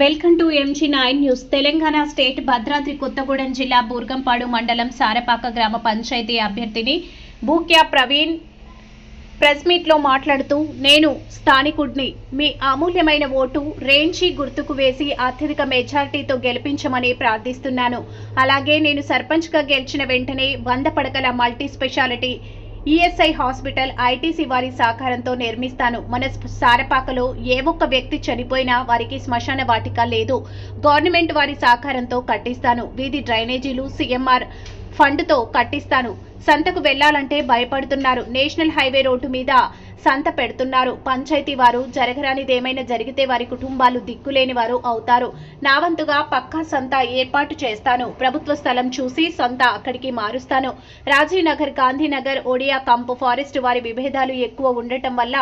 Welcome to MG nine news Telangana state Bhadradri Kothagudem జిల్లా బూర్గంపాడు మండలం సారపాక గ్రామ పంచాయతీ అభ్యర్థిని బూక్యా ప్రవీణ్ ప్రెస్ మీట్లో మాట్లాడుతూ నేను స్థానికుడిని. మీ అమూల్యమైన ఓటు రేంజీ గుర్తుకు వేసి అత్యధిక మెజార్టీతో గెలిపించమని ప్రార్థిస్తున్నాను. అలాగే నేను సర్పంచ్గా గెలిచిన వెంటనే వంద పడకల multi speciality ESI hospital ITC వారి సహకారంతో నిర్మిస్తాను. మన సారపాకలో ఏ ఒక్క వ్యక్తి చనిపోయినా వారికి శ్మశాన వాటిక లేదు. గవర్నమెంట్ వారి సహకారంతో కట్టిస్తాను. వీధి డ్రైనేజీలు సీఎంఆర్ ఫండ్తో కట్టిస్తాను. సంతకు వెళ్ళాలంటే భయపడుతున్నారు. నేషనల్ హైవే రోడ్డు మీద సంత పెడుతున్నారు. పంచాయతీ వారు జరగరానిదేమైనా జరిగితే వారి కుటుంబాలు దిక్కులేని వారు అవుతారు. నా వంతుగా పక్కా సంత ఏర్పాటు చేస్తాను. ప్రభుత్వ స్థలం చూసి సొంత అక్కడికి మారుస్తాను. రాజీవ్ నగర్ గాంధీనగర్ ఒడియా కంపు ఫారెస్ట్ వారి విభేదాలు ఎక్కువ ఉండటం వల్ల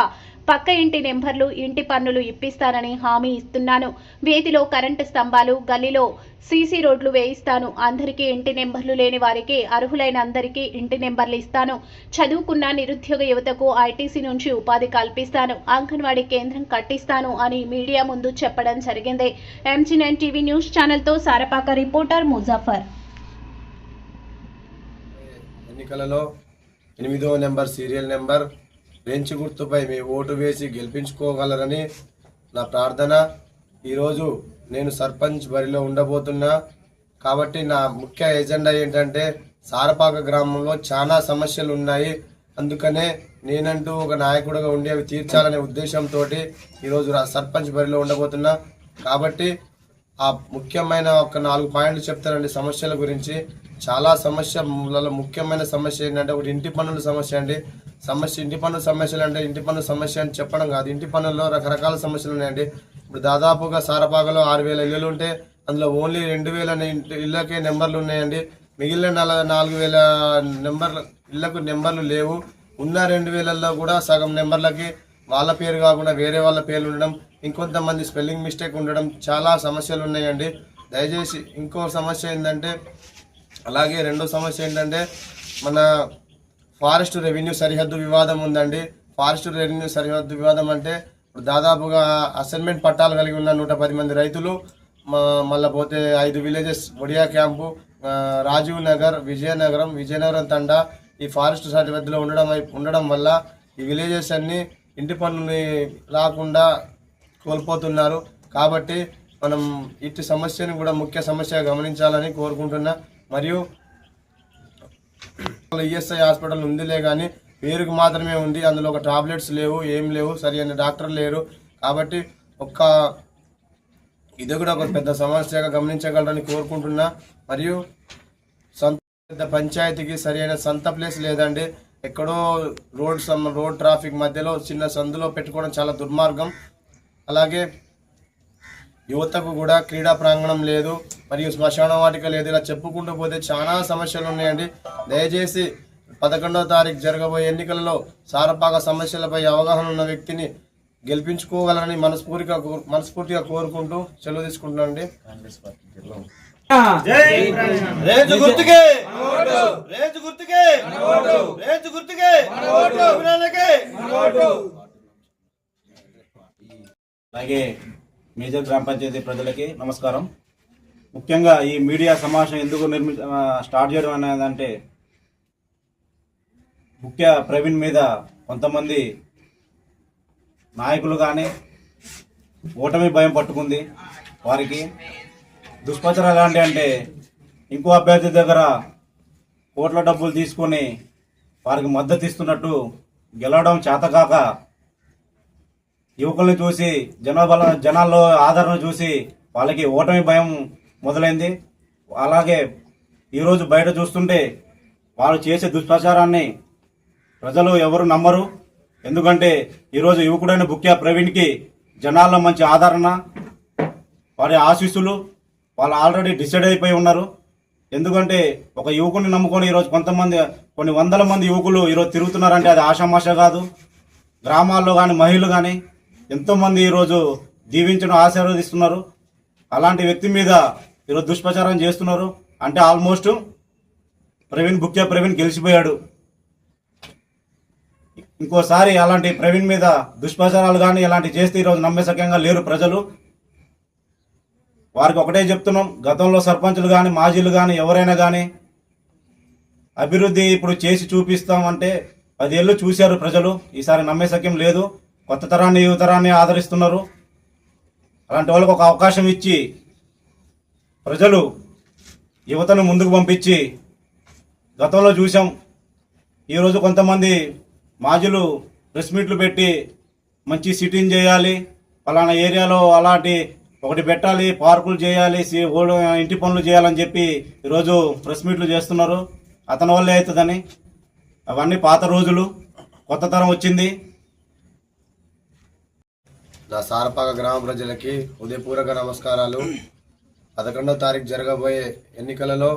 పక్క ఇంటి నెంబర్లు ఇంటి పన్నులు ఇప్పిస్తానని హామీ ఇస్తున్నాను. వీధిలో కరెంటు స్తంభాలు గల్లీలో సీసీ రోడ్లు వేయిస్తాను. అందరికీ ఇంటి నెంబర్లు లేని వారికి అర్హులైన అందరికీ ఇంటి నెంబర్లు ఇస్తాను. చదువుకున్న నిరుద్యోగ యువతకు ఐటీసీ నుంచి ఉపాధి కల్పిస్తాను. అంగన్వాడీ కేంద్రం కట్టిస్తాను అని మీడియా ముందు చెప్పడం జరిగింది. ఎంజీ నైన్ టీవీ న్యూస్ ఛానల్తో సారపాక రిపోర్టర్ ముజాఫర్. ఎన్నికలలో ఎనిమిదో నెంబర్ సీరియల్ నెంబర్ బెంచ్ గుర్తుపై మీ ఓటు వేసి గెలిపించుకోగలరని నా ప్రార్థన. ఈరోజు నేను సర్పంచ్ బరిలో ఉండబోతున్నా. కాబట్టి నా ముఖ్య ఎజెండా ఏంటంటే సారపాక గ్రామంలో చాలా సమస్యలు ఉన్నాయి అందుకనే నేనంటూ ఒక నాయకుడిగా ఉండి అవి తీర్చాలనే ఉద్దేశంతో ఈరోజు సర్పంచ్ బరిలో ఉండబోతున్నా. కాబట్టి ఆ ముఖ్యమైన ఒక నాలుగు పాయింట్లు చెప్తానండి. సమస్యల గురించి చాలా సమస్యలలో ముఖ్యమైన సమస్య ఏంటంటే ఒకటి ఇంటి పన్నుల సమస్య అండి. సమస్య ఇంటి పన్నుల సమస్యలు అంటే ఇంటి పన్నుల సమస్య అని చెప్పడం కాదు. ఇంటి పన్నుల్లో రకరకాల సమస్యలు ఉన్నాయండి. ఇప్పుడు దాదాపుగా సారపాకలో ఆరు వేల ఇళ్ళు ఉంటే అందులో ఓన్లీ రెండు వేల ఇంటి- ఇళ్ళకే నెంబర్లు ఉన్నాయండి. మిగిలిన నాలుగు వేల నెంబర్లు ఇళ్ళకు నెంబర్లు లేవు. ఉన్న రెండు వేలల్లో కూడా సగం నెంబర్లకి వాళ్ళ పేరు కాకుండా వేరే వాళ్ళ పేర్లు ఉండడం ఇంకొంతమంది స్పెల్లింగ్ మిస్టేక్ ఉండడం చాలా సమస్యలు ఉన్నాయండి దయచేసి ఇంకో సమస్య ఏంటంటే అలాగే రెండో సమస్య ఏంటంటే మన ఫారెస్ట్ రెవెన్యూ సరిహద్దు వివాదం ఉందండి. ఫారెస్ట్ రెవెన్యూ సరిహద్దు వివాదం అంటే ఇప్పుడు దాదాపుగా అసైన్మెంట్ పట్టాలు కలిగి ఉన్న నూట పది మంది రైతులు మళ్ళీ మళ్ళా పోతే ఐదు విలేజెస్ ఒడియా క్యాంపు రాజీవ్ నగర్ విజయనగరం విజయనగరం తండా ఈ ఫారెస్ట్ సరిహద్దులో ఉండడం ఉండడం వల్ల ఈ విలేజెస్ అన్నీ ఇంటి పనులు రాకుండా కోల్పోతున్నారు. కాబట్టి మనం ఇటు సమస్యను కూడా ముఖ్య సమస్యగా గమనించాలని కోరుకుంటున్నా. మరియు ఈఎస్ఐ హాస్పిటల్ ఉందిలే కానీ పేరుకు మాత్రమే ఉంది. అందులో ఒక టాబ్లెట్స్ లేవు ఏం లేవు సరి అయిన డాక్టర్ లేరు. కాబట్టి ఒక్క ఇది కూడా ఒక పెద్ద సమస్యగా గమనించగలరని కోరుకుంటున్నా. మరియు సొంత పెద్ద పంచాయతీకి సరి అయిన సొంత ప్లేస్ లేదండి. ఎక్కడో రోడ్ సమ్ రోడ్ ట్రాఫిక్ మధ్యలో చిన్న సందులో పెట్టుకోవడం చాలా దుర్మార్గం. అలాగే యువతకు కూడా క్రీడా ప్రాంగణం లేదు మరియు శ్మశాన వాటిక లేదు. ఇలా చెప్పుకుంటూ పోతే చాలా సమస్యలు ఉన్నాయండి. దయచేసి పదకొండవ తారీఖు జరగబోయే ఎన్నికలలో సారపాక సమస్యలపై అవగాహన ఉన్న వ్యక్తిని గెలిపించుకోగలరని మనస్ఫూర్తిగా మనస్ఫూర్తిగా కోరుకుంటూ సెలవు తీసుకుంటున్నానండి. రేంజ్ గుర్తుకే. రేంజ్ గుర్తుకే. రేంజ్ గుర్తుకే. అభినందనకే. అలాగే మేజర్ గ్రామ పంచాయతీ ప్రజలకి నమస్కారం. ముఖ్యంగా ఈ మీడియా సమావేశం ఎందుకు నిర్మి స్టార్ట్ చేయడం అనేదంటే ముఖ్య ప్రవీణ్ మీద కొంతమంది నాయకులు కానీ ఓటమి భయం పట్టుకుంది వారికి. దుష్ప్రచారాలు ఎలాంటి అంటే ఇంకో అభ్యర్థి దగ్గర కోట్ల డబ్బులు తీసుకొని వారికి మద్దతు ఇస్తున్నట్టు గెలవడం చేతకాక యువకుల్ని చూసి జనబల జనాల్లో ఆదరణ చూసి వాళ్ళకి ఓటమి భయం మొదలైంది. అలాగే ఈరోజు బయట చూస్తుంటే వాళ్ళు చేసే దుష్ప్రచారాన్ని ప్రజలు ఎవరు నమ్మరు. ఎందుకంటే ఈరోజు యువకుడైన బుక్యా ప్రవీణ్కి జనాల్లో మంచి ఆదరణ వారి ఆశీస్సులు వాళ్ళు ఆల్రెడీ డిసైడ్ అయిపోయి ఉన్నారు. ఎందుకంటే ఒక యువకుని నమ్ముకొని ఈరోజు కొంతమంది కొన్ని వందల మంది యువకులు ఈరోజు తిరుగుతున్నారంటే అది ఆషామాష కాదు. గ్రామాల్లో కానీ మహిళలు కానీ ఎంతోమంది ఈరోజు దీవించడం ఆశీర్వదిస్తున్నారు. అలాంటి వ్యక్తి మీద ఈరోజు దుష్ప్రచారం చేస్తున్నారు. అంటే ఆల్మోస్ట్ ప్రవీణ్ బుక్యా ప్రవీణ్ గెలిచిపోయాడు. ఇంకోసారి అలాంటి ప్రవీణ్ మీద దుష్ప్రచారాలు కానీ ఇలాంటి చేస్తే ఈరోజు నమ్మేసక్యంగా లేరు ప్రజలు. వారికి ఒకటే చెప్తున్నాం గతంలో సర్పంచులు కానీ మాజీలు కానీ ఎవరైనా కానీ అభివృద్ధి ఇప్పుడు చేసి చూపిస్తామంటే పదేళ్ళు చూశారు ప్రజలు ఈసారి నమ్మే సఖ్యం లేదు కొత్త తరాన్ని యువతరాన్ని ఆదరిస్తున్నారు. అలాంటి వాళ్ళకు ఒక అవకాశం ఇచ్చి ప్రజలు యువతను ముందుకు పంపించి గతంలో చూసాం ఈరోజు కొంతమంది మాజీలు ప్రెస్ మీట్లు పెట్టి మంచి సిట్టింగ్ చేయాలి పలానా ఏరియాలో అలాంటి ఒకటి పెట్టాలి పార్కులు చేయాలి ఇంటి పనులు చేయాలని చెప్పి ఈరోజు ప్రెస్ మీట్లు చేస్తున్నారు. అతని వల్లే అవుతుందని. అవన్నీ పాత రోజులు కొత్త తరం వచ్చింది. నా సారపాక గ్రామ ప్రజలకి ఉదయపూర్వక నమస్కారాలు. పదకొండవ తారీఖు జరగబోయే ఎన్నికలలో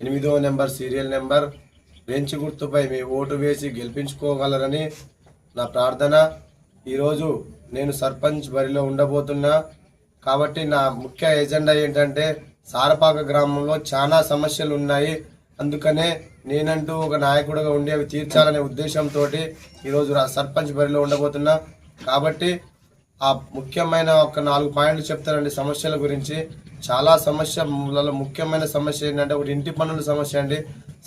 ఎనిమిదో నెంబర్ సీరియల్ నెంబర్ బెంచ్ గుర్తుపై మీ ఓటు వేసి గెలిపించుకోగలరని నా ప్రార్థన. ఈరోజు నేను సర్పంచ్ బరిలో ఉండబోతున్నా. కాబట్టి నా ముఖ్య ఎజెండా ఏంటంటే సారపాక గ్రామంలో చాలా సమస్యలు ఉన్నాయి. అందుకనే నేనంటూ ఒక నాయకుడిగా ఉండి అవి తీర్చాలనే ఉద్దేశంతో ఈరోజు సర్పంచ్ బరిలో ఉండబోతున్నా. కాబట్టి ఆ ముఖ్యమైన ఒక నాలుగు పాయింట్లు చెప్తానండి సమస్యల గురించి. చాలా సమస్యలలో ముఖ్యమైన సమస్య ఏంటంటే ఒకటి ఇంటి పన్నుల సమస్య అండి.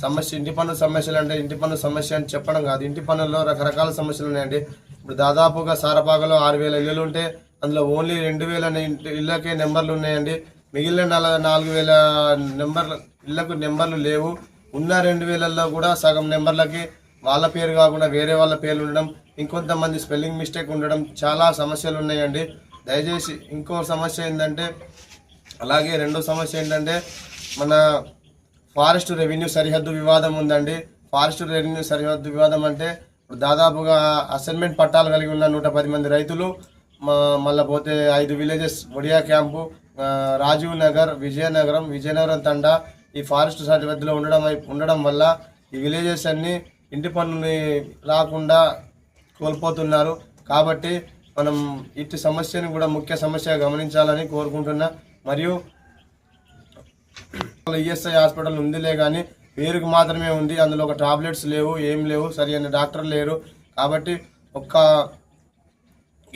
సమస్య ఇంటి పన్ను సమస్యలు అంటే ఇంటి పన్ను సమస్య అని చెప్పడం కాదు. ఇంటి పన్నుల్లో రకరకాల సమస్యలు ఉన్నాయండి. ఇప్పుడు దాదాపుగా సారపాకలో ఆరు వేల ఇల్లులు ఉంటే అందులో ఓన్లీ రెండు వేల ఇంటి ఇళ్ళకే నెంబర్లు ఉన్నాయండి. మిగిలిన నాలుగు వేల నెంబర్ల ఇళ్ళకు నెంబర్లు లేవు. ఉన్న రెండు వేలల్లో కూడా సగం నెంబర్లకి వాళ్ళ పేరు కాకుండా వేరే వాళ్ళ పేర్లు ఉండడం ఇంకొంతమంది స్పెల్లింగ్ మిస్టేక్ ఉండడం చాలా సమస్యలు ఉన్నాయండి దయచేసి ఇంకో సమస్య ఏంటంటే అలాగే రెండో సమస్య ఏంటంటే మన ఫారెస్ట్ రెవెన్యూ సరిహద్దు వివాదం ఉందండి. ఫారెస్ట్ రెవెన్యూ సరిహద్దు వివాదం అంటే దాదాపుగా అసైన్మెంట్ పట్టాలు కలిగి ఉన్న నూట మంది రైతులు మళ్ళా పోతే ఐదు విలేజెస్ ఒడియా క్యాంపు రాజీవ్ నగర్ విజయనగరం విజయనగరం తండా ఈ ఫారెస్ట్ సరిహద్దులో ఉండడం ఉండడం వల్ల ఈ విలేజెస్ అన్ని ఇంటి పన్నుని రాకుండా కోల్పోతున్నారు. కాబట్టి మనం ఇటు సమస్యను కూడా ముఖ్య సమస్యగా గమనించాలని కోరుకుంటున్నా. మరియు ఈఎస్ఐ హాస్పిటల్ ఉందిలే కానీ పేరుకు మాత్రమే ఉంది. అందులో ఒక టాబ్లెట్స్ లేవు ఏం లేవు సరి అయిన డాక్టర్ లేరు. కాబట్టి ఒక్క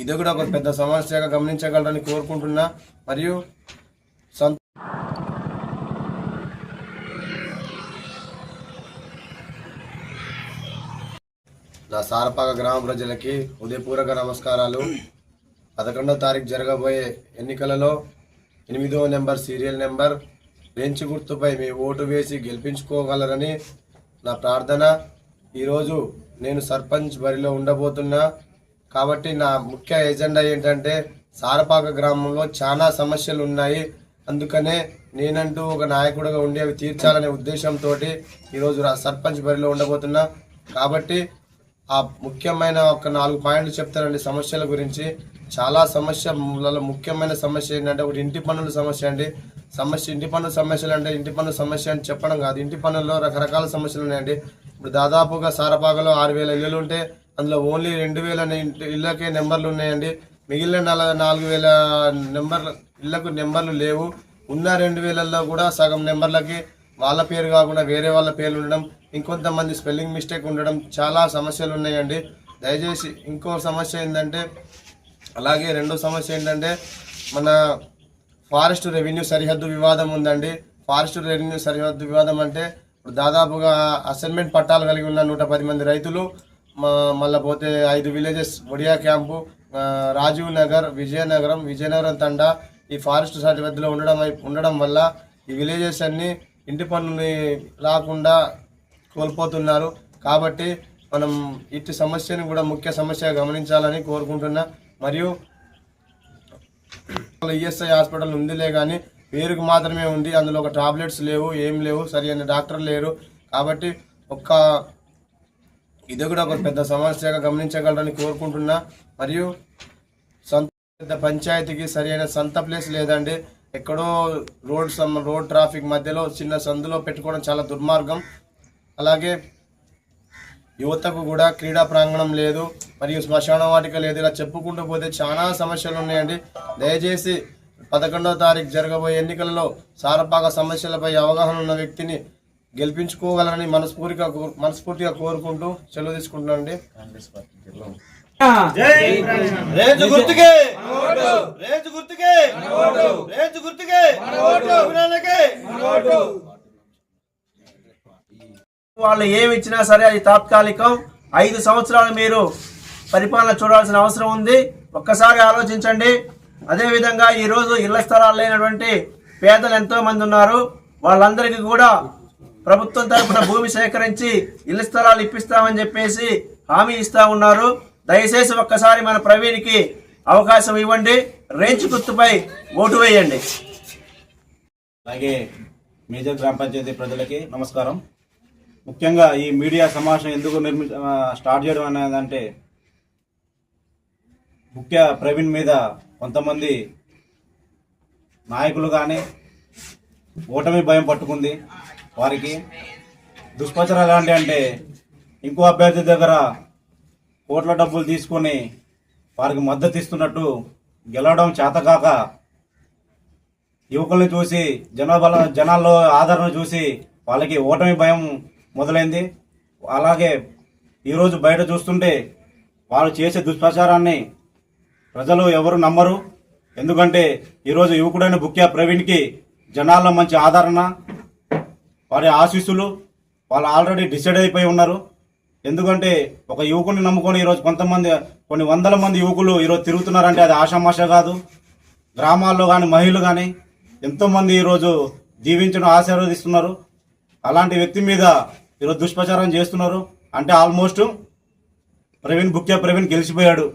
ఇది కూడా ఒక పెద్ద సమస్యగా గమనించగలరని కోరుకుంటున్నా. మరియు సంత నా సారపాక గ్రామ ప్రజలకి ఉదయపూర్వక నమస్కారాలు. పదకొండవ తారీఖు జరగబోయే ఎన్నికలలో ఎనిమిదో నెంబర్ సీరియల్ నెంబర్ బెంచ్ గుర్తుపై మీ ఓటు వేసి గెలిపించుకోగలరని నా ప్రార్థన. ఈరోజు నేను సర్పంచ్ బరిలో ఉండబోతున్నా. కాబట్టి నా ముఖ్య ఎజెండా ఏంటంటే సారపాక గ్రామంలో చాలా సమస్యలు ఉన్నాయి. అందుకనే నేనంటూ ఒక నాయకుడిగా ఉండి అవి తీర్చాలనే ఉద్దేశంతో ఈరోజు సర్పంచ్ బరిలో ఉండబోతున్నా. కాబట్టి ఆ ముఖ్యమైన ఒక నాలుగు పాయింట్లు చెప్తానండి సమస్యల గురించి. చాలా సమస్యలలో ముఖ్యమైన సమస్య ఏంటంటే ఒకటి ఇంటి పన్నుల సమస్య అండి. సమస్య ఇంటి పన్ను సమస్యలు అంటే ఇంటి పన్ను సమస్య అని చెప్పడం కాదు. ఇంటి పన్నుల్లో రకరకాల సమస్యలు ఉన్నాయండి. ఇప్పుడు దాదాపుగా సారపాకలో ఆరు వేల ఇల్లులు ఉంటే అందులో ఓన్లీ రెండు వేల ఇంటి ఇళ్ళకే నెంబర్లు ఉన్నాయండి. మిగిలిన నాలుగు నాలుగు వేల నెంబర్ల ఇళ్ళకు నెంబర్లు లేవు. ఉన్న రెండు వేలల్లో కూడా సగం నెంబర్లకి వాళ్ళ పేరు కాకుండా వేరే వాళ్ళ పేర్లు ఉండడం ఇంకొంతమంది స్పెల్లింగ్ మిస్టేక్ ఉండడం చాలా సమస్యలు ఉన్నాయండి. దయచేసి ఇంకో సమస్య ఏంటంటే అలాగే రెండో సమస్య ఏంటంటే మన ఫారెస్ట్ రెవెన్యూ సరిహద్దు వివాదం ఉందండి. ఫారెస్ట్ రెవెన్యూ సరిహద్దు వివాదం అంటే ఇప్పుడు దాదాపుగా అసైన్మెంట్ పట్టాలు కలిగి ఉన్న నూట మంది రైతులు మళ్ళా పోతే ఐదు విలేజెస్ ఒడియా క్యాంపు రాజీవ్ నగర్ విజయనగరం విజయనగరం తండా ఈ ఫారెస్ట్ సరిహద్దులో ఉండడం ఉండడం వల్ల ఈ విలేజెస్ అన్నీ ఇంటి పన్నుని రాకుండా కోల్పోతున్నారు. కాబట్టి మనం ఇటు సమస్యను కూడా ముఖ్య సమస్యగా గమనించాలని కోరుకుంటున్నా. మరియు ఈఎస్ఐ హాస్పిటల్ ఉందిలే కానీ పేరుకు మాత్రమే ఉంది. అందులో ఒక టాబ్లెట్స్ లేవు ఏం లేవు సరి అయిన డాక్టర్ లేరు. కాబట్టి ఒక్క ఇది కూడా ఒక పెద్ద సమస్యగా గమనించగలరని కోరుకుంటున్నా. మరియు సొంత పెద్ద పంచాయతీకి సరైన సొంత ప్లేస్ లేదండి. ఎక్కడో రోడ్ సమ్ రోడ్ ట్రాఫిక్ మధ్యలో చిన్న సందులో పెట్టుకోవడం చాలా దుర్మార్గం. అలాగే యువతకు కూడా క్రీడా ప్రాంగణం లేదు. మరియు శ్మశాన వాటిక లేదు. ఇలా చెప్పుకుంటూ పోతే చాలా సమస్యలు ఉన్నాయండి. దయచేసి పదకొండవ తారీఖు జరగబోయే ఎన్నికలలో సారపాక సమస్యలపై అవగాహన ఉన్న వ్యక్తిని గెలిపించుకోగలరని మనస్ఫూర్తిగా కో- మనస్ఫూర్తిగా కోరుకుంటూ సెలవు తీసుకుంటున్నానండి. రేంజ్ గుర్తుకే. రేంజ్ గుర్తుకే. రేంజ్ గుర్తుకే. అభినందనకే వాళ్ళు ఏమి ఇచ్చినా సరే అది తాత్కాలికం. ఐదు సంవత్సరాలు మీరు పరిపాలన చూడాల్సిన అవసరం ఉంది. ఒక్కసారి ఆలోచించండి. అదేవిధంగా ఈరోజు ఇళ్ళ స్థలాలు లేనటువంటి పేదలు ఎంతో మంది ఉన్నారు. వాళ్ళందరికీ కూడా ప్రభుత్వం తరపున భూమి సేకరించి ఇళ్ళ స్థలాలు ఇప్పిస్తామని చెప్పేసి హామీ ఇస్తా ఉన్నారు. దయచేసి ఒక్కసారి మన ప్రవీణ్కి అవకాశం ఇవ్వండి. రేంజ్ గుర్తుపై ఓటు వేయండి. అలాగే మేజర్ గ్రామ పంచాయతీ ప్రజలకి నమస్కారం. ముఖ్యంగా ఈ మీడియా సమావేశం ఎందుకు నిర్మి స్టార్ట్ చేయడం అనేదంటే ముఖ్య ప్రవీణ్ మీద కొంతమంది నాయకులు కానీ ఓటమి భయం పట్టుకుంది. వారికి దుష్ప్రచారం ఎలాంటి అంటే ఇంకో అభ్యర్థి దగ్గర కోట్ల డబ్బులు తీసుకొని వారికి మద్దతు ఇస్తున్నట్టు గెలవడం చేతకాక యువకుల్ని చూసి జనాబల జనాల్లో ఆదరణ చూసి వాళ్ళకి ఓటమి భయం మొదలైంది. అలాగే ఈరోజు బయట చూస్తుంటే వాళ్ళు చేసే దుష్ప్రచారాన్ని ప్రజలు ఎవరు నమ్మరు. ఎందుకంటే ఈరోజు యువకుడైన బుక్యా ప్రవీణ్కి జనాల్లో మంచి ఆదరణ వారి ఆశీస్సులు వాళ్ళు ఆల్రెడీ డిసైడ్ అయిపోయి ఉన్నారు. ఎందుకంటే ఒక యువకుని నమ్ముకొని ఈరోజు కొంతమంది కొన్ని వందల మంది యువకులు ఈరోజు తిరుగుతున్నారంటే అది ఆషామాష కాదు. గ్రామాల్లో కానీ మహిళలు కానీ ఎంతోమంది ఈరోజు జీవించడం ఆశీర్వదిస్తున్నారు. అలాంటి వ్యక్తి మీద ఈరోజు దుష్ప్రచారం చేస్తున్నారు. అంటే ఆల్మోస్ట్ ప్రవీణ్ బుక్యా ప్రవీణ్ గెలిచిపోయాడు.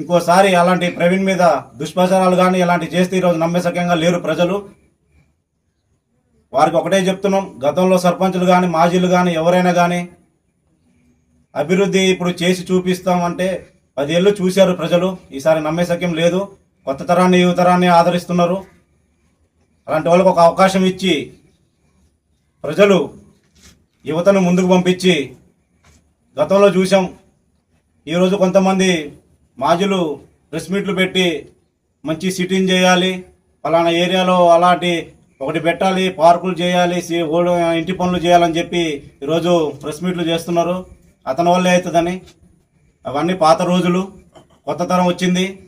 ఇంకోసారి అలాంటి ప్రవీణ్ మీద దుష్ప్రచారాలు కానీ ఇలాంటివి చేస్తే ఈరోజు నమ్మేసక్యంగా లేరు ప్రజలు. వారికి ఒకటే చెప్తున్నాం గతంలో సర్పంచులు కానీ మాజీలు కానీ ఎవరైనా కానీ అభివృద్ధి ఇప్పుడు చేసి చూపిస్తామంటే పదేళ్ళు చూశారు ప్రజలు ఈసారి నమ్మే సఖ్యం లేదు కొత్త తరాన్ని యువతరాన్ని ఆదరిస్తున్నారు. అలాంటి వాళ్ళకు ఒక అవకాశం ఇచ్చి ప్రజలు యువతను ముందుకు పంపించి గతంలో చూసాం ఈరోజు కొంతమంది మాజీలు ప్రెస్ మీట్లు పెట్టి మంచి సిట్టింగ్ చేయాలి పలానా ఏరియాలో అలాంటి ఒకటి పెట్టాలి పార్కులు చేయాలి ఇంటి పనులు చేయాలని చెప్పి ఈరోజు ప్రెస్ మీట్లు చేస్తున్నారు. అతని వల్లే అవుతుందని. అవన్నీ పాత రోజులు కొత్త తరం వచ్చింది.